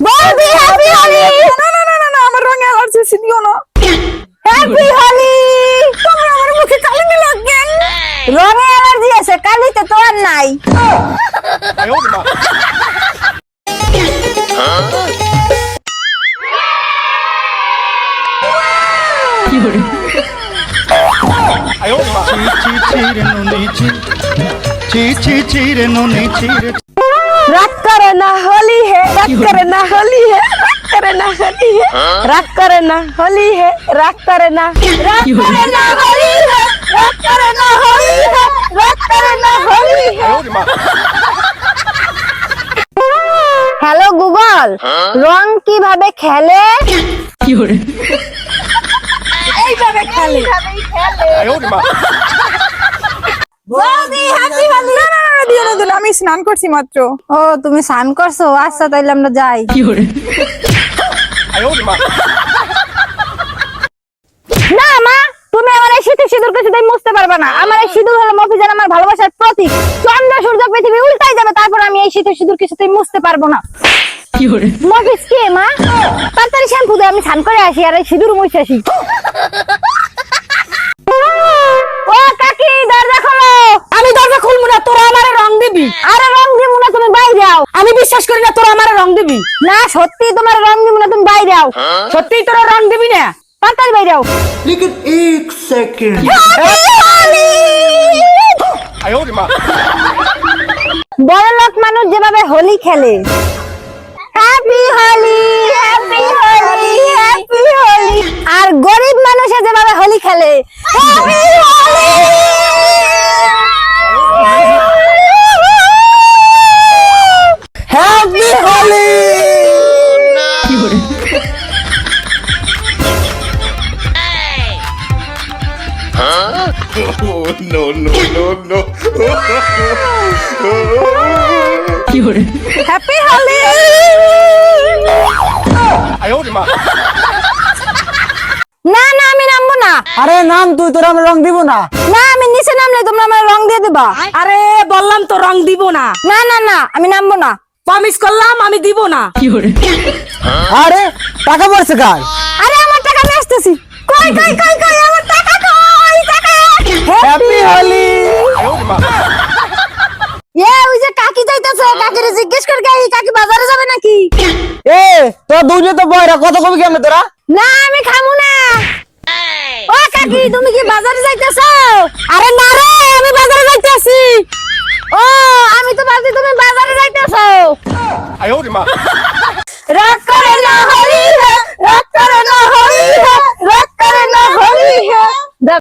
বলবি হ্যাপি হলি না না না না আমার রঙে অ্যালার্জি সিনিও না হ্যাপি হলি তুমি আমার মুখে কালি দিল কেন রঙে অ্যালার্জি আছে কালি তো তোর নাই রাত করে না হো রাগ করে না হলি হে রাগ করে না হলি হে রাগ করে না হলি হে রাগ করে না রাগ করে না হলি হে রাগ করে না হলি হে রাগ করে না হলি হে হ্যালো গুগল রং কীভাবে খেলে কি হরে এইভাবে খেলে। এইভাবে খেলে। বৌদি হাসি হাসি আমি স্নান করছি মাত্র। ও তুমি স্নান করছ? আচ্ছা তাইলে আমরা যাই। না মা তুমি আমার এই শীতের সিঁদুর কিছু তাই মুছতে না। আমার এই সিঁদুর হলো আমার ভালোবাসার প্রতীক। চন্দ্র সূর্য পৃথিবী উল্টাই যাবে তারপর আমি এই শীতের সিঁদুর কিছুতেই মুছতে পারব না। মফিজ কে মা? তাড়াতাড়ি শ্যাম্পু দে আমি স্নান করে আসি আর এই সিঁদুর মুছে আসি। বিশ্বাস করি না তোরা আমার রং দিবি। না সত্যি তোমার রং দিবি না তুমি বাইরে আও। সত্যি তোরা রং দিবি না পাতাল বাইরে আও। लेकिन এক সেকেন্ড বড় লোক মানুষ যেভাবে হোলি খেলে। Happy Holi happy Holi happy Holi আর গরিব মানুষে যেভাবে হোলি খেলে। Happy Oh no no no no! Happy Holi 哎呦我的妈！ না না আমি নামবো না আরে নাম তুই তোরা আমি রং দিব না না আমি নিচে নামলে তোমরা আমার রং দিয়ে দেবা আরে বললাম তো রং দিব না না না না আমি নামবো না প্রমিস করলাম আমি দিব না আরে টাকা পড়ছে কার? আরে আমার টাকা নিয়ে আসতেছি। কই কই কই কই আমার টাকা কই টাকা? হ্যাপি হোলি এ ওই যে কাকি যাইতাছে কাকিরে জিজ্ঞেস করে গাই কাকি বাজারে যাবে নাকি? এ তো দুজনে তো বয়রা কত কবি কেমনে তোরা? না আমি খামু না। ও কাকি তুমি কি বাজারে যাইতাছ? আরে না রে আমি বাজারে যাইতাছি। ও আমি তো ভাবছি তুমি বাজারে যাইতাছ। আয় ওরে মা।